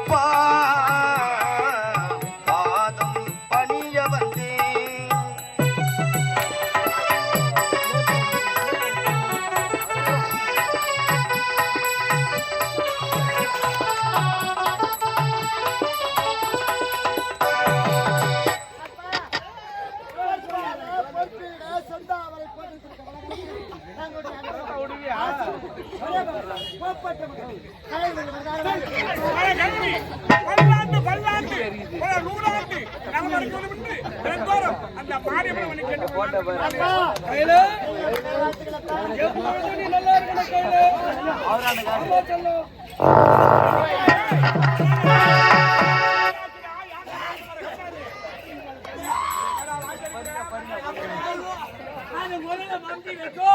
அப்பா பல்லாண்டு, பல்லாண்டு, நூறாண்டு அந்த மாரியம்மனை வந்து கேட்டுக்கொள்கிறேன். நல்லா இருக்கணும்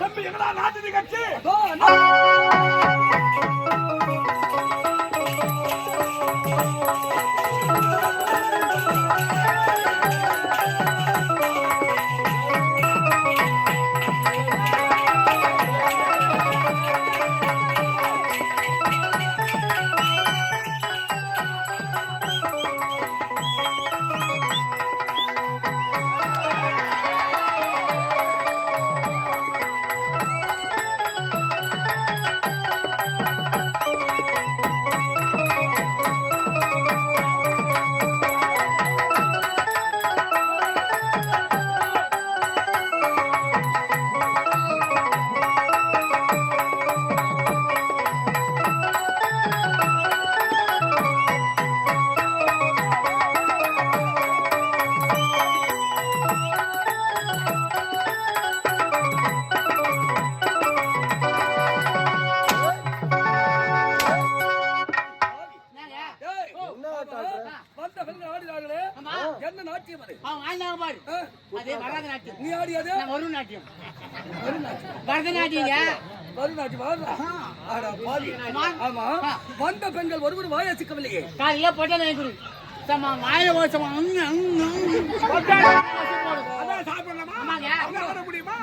தம்பி என்னடா நாட்டு நிகழ்ச்சி என்ன நாட்டியம் அது? ஆண்டாங்க பாரு? அதே பரதநாட்டியம் நீ ஆடியது ஆடுறா ஆடா பாவி ஆமா. ஆமா வந்த பெண்கள் ஒருவர் வாய சிக்கவில்லையே காலையில போட்டா நான் குரு சமா வாயில ஓசமா சாப்பிடலாமா? முடியுமா?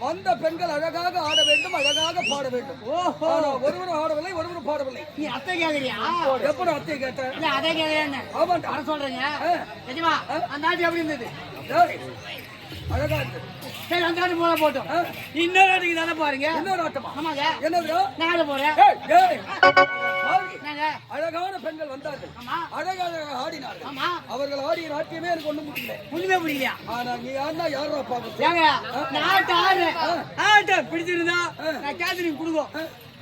வந்த பெண்கள் அழகாக ஆட வேண்டும் அழகாக பாட வேண்டும் ஒருவரும் ஆடவில்லை ஒருவரும் பாடவில்லை நீ அத்தை கேக்குறியா எப்படி அத்தை இல்ல அதை கேக்குறேன்னு ஆமாண்டா சொல்றேங்க. நிஜமா அந்த ஆட்சி எப்படி இருந்தது அழகா சரி அந்த ஆட்டு போல போட்டோம் இன்னொரு ஆட்டுக்கு தானே பாருங்க இன்னொரு ஆட்டமா ஆமாங்க என்னதுடா நான் போறேன் அழகான பெண்கள் வந்தார்கள் அழகாக அவர்கள் ஆடிய நாட்டியமே எனக்கு ஒண்ணும் முடியல ஒண்ணுமே புரியலையா? ஆனா நீ ஆடினா யாரா பாக்க ஏங்க நான் ஆட்ட பிடிச்சிருந்தா நான் நீங்க கொடுங்க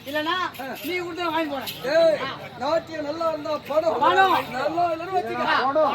இல்லனா நீ கொடுத்தா வாங்கி போறேன். நாட்டியம் நல்லா இருந்தா படம். நல்லா இல்லைன்னு வச்சுக்க. ஆ, அவ்வளவு.